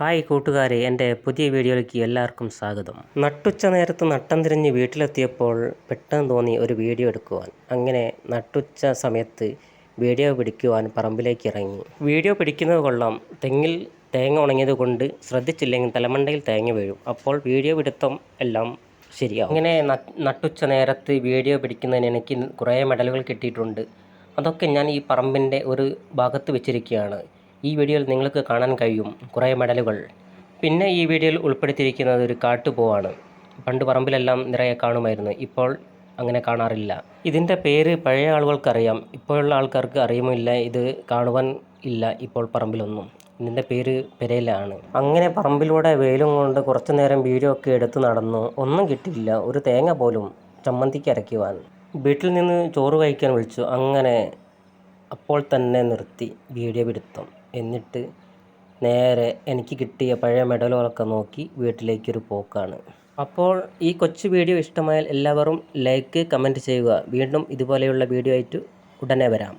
Hi കൂട്ടുകാരെ എന്റെ പുതിയ വീഡിയോയിലേക്ക് എല്ലാവർക്കും സ്വാഗതം. നട്ടുച്ച നേരത്ത് നട്ടം തിരിഞ്ഞ് വീട്ടിലെത്തിയപ്പോൾ പെട്ടെന്ന് തോന്നി ഒരു വീഡിയോ എടുക്കുവാൻ. അങ്ങനെ നട്ടുച്ച സമയത്ത് വീഡിയോ പിടിക്കുവാൻ പറമ്പിലേക്ക് ഇറങ്ങി. വീഡിയോ പിടിക്കുന്നത് കൊള്ളാം തെങ്ങിൽ തേങ്ങ ഉണങ്ങിയത് കൊണ്ട് ശ്രദ്ധിച്ചില്ലെങ്കിൽ തലമണ്ടയിൽ തേങ്ങ വീഴും. അപ്പോൾ വീഡിയോ പിടുത്തം എല്ലാം ശരിയാവും. അങ്ങനെ നട്ടുച്ച നേരത്ത് വീഡിയോ പിടിക്കുന്നതിന് എനിക്ക് കുറേ മെഡലുകൾ കിട്ടിയിട്ടുണ്ട്. അതൊക്കെ ഞാൻ ഈ പറമ്പിന്റെ ഒരു ഭാഗത്ത് വെച്ചിരിക്കുകയാണ്. ഈ വീഡിയോയിൽ നിങ്ങൾക്ക് കാണാൻ കഴിയും കുറേ മെഡലുകൾ. പിന്നെ ഈ വീഡിയോയിൽ ഉൾപ്പെടുത്തിയിരിക്കുന്നത് ഒരു കാട്ടുപോവാണ്. പണ്ട് പറമ്പിലെല്ലാം നിറയെ കാണുമായിരുന്നു. ഇപ്പോൾ അങ്ങനെ കാണാറില്ല. ഇതിന്റെ പേര് പഴയ ആളുകൾക്കറിയാം. ഇപ്പോഴുള്ള ആൾക്കാർക്ക് അറിയുമില്ല ഇത് കാണുവാൻ ഇല്ല ഇപ്പോൾ പറമ്പിലൊന്നും. ഇതിന്റെ പേര് പെരയിലാണ് അങ്ങനെ പറമ്പിലൂടെ വെയിലും കൊണ്ട് കുറച്ചു നേരം വീഡിയോ ഒക്കെ എടുത്ത് നടന്നു. ഒന്നും കിട്ടിയില്ല. ഒരു തേങ്ങ പോലും ചമ്മന്തിക്ക് അരയ്ക്കുവാൻ. വീട്ടിൽ നിന്ന് ചോറ് കഴിക്കാൻ വിളിച്ചു. അങ്ങനെ അപ്പോൾ തന്നെ നിർത്തി വീഡിയോ പിടുത്തം എന്നിട്ട് നേരെ എനിക്ക് കിട്ടിയ പഴയ മെഡലുകളൊക്കെ നോക്കി വീട്ടിലേക്കൊരു പോക്കാണ്. അപ്പോൾ ഈ കൊച്ചു വീഡിയോ ഇഷ്ടമായാൽ എല്ലാവരും ലൈക്ക് കമന്റ് ചെയ്യുക. വീണ്ടും ഇതുപോലെയുള്ള വീഡിയോ ആയിട്ട് ഉടനെ വരാം.